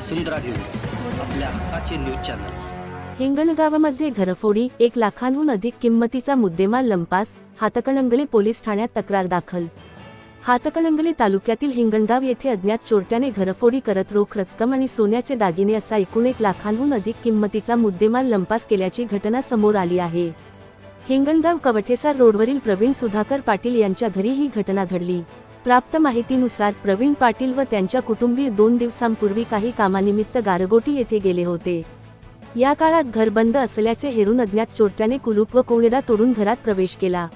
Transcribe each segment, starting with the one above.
वसुंधरा news आपल्या हक्काचे news channel. हिंगणगावामध्ये घरफोडी एक लाखांहून अधिक किंमतीचा मुद्देमाल लंपास हातकणंगले पोलीस ठाण्यात तक्रार दाखल. हातकणंगले तालुक्यातील हिंगणगाव येथे अज्ञात चोरट्याने घरफोडी करत रोख रक्कम आणि सोन्याचे दागिने असा एकूण एक लाखांहून अधिक किंमतीचा मुद्देमाल लंपास केल्याची घटना समोर आली आहे. हिंगणगाव कवठेसार रोडवरील प्रवीण सुधाकर पाटील यांच्या घरी ही घटना घडली. प्राप्त माहितीनुसार प्रवीण पाटील व त्यांच्या कुटुंबीय दोन दिवसांपूर्वी काही कामानिमित्त गारगोटी येथे गेले होते. या काळात घर बंद असल्याचे हेरून अज्ञात चोरट्याने कुलूप व कोणेडा तोडून घरात प्रवेश केला.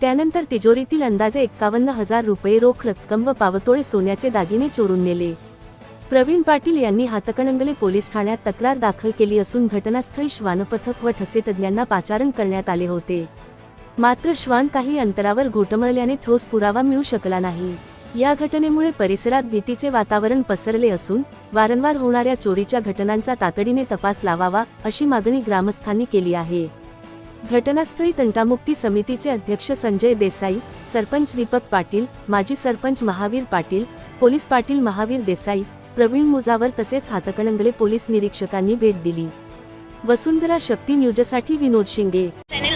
त्यानंतर तिजोरीतील अंदाजे एक्कावन्न हजार रुपये रोख रक्कम व पावतोळे सोन्याचे दागिने चोरून नेले. प्रवीण पाटील यांनी हातकणंगले पोलीस ठाण्यात तक्रार दाखल केली असून घटनास्थळी श्वानपथक व ठसे तज्ज्ञांना पाचारण करण्यात आले होते. मात्र श्वान काही अंतरावर घोटमळल्याने ठोस पुरावा मिळू शकला नाही. या घटनेमुळे परिसरात भीतीचे वातावरण पसरले असून वारंवार होणाऱ्या चोरीच्या घटनांचा तातडीने तपास लावावा अशी मागणी ग्रामस्थांनी केली आहे. घटनास्थळी तंटामुक्ती समितीचे अध्यक्ष संजय देसाई सरपंच दीपक पाटील माजी सरपंच महावीर पाटील पोलीस पाटील महावीर देसाई प्रवीण मुजावर तसेच हातकणंगले पोलीस निरीक्षकांनी भेट दिली. वसुंधरा शक्ती न्यूजसाठी विनोद शिंगे.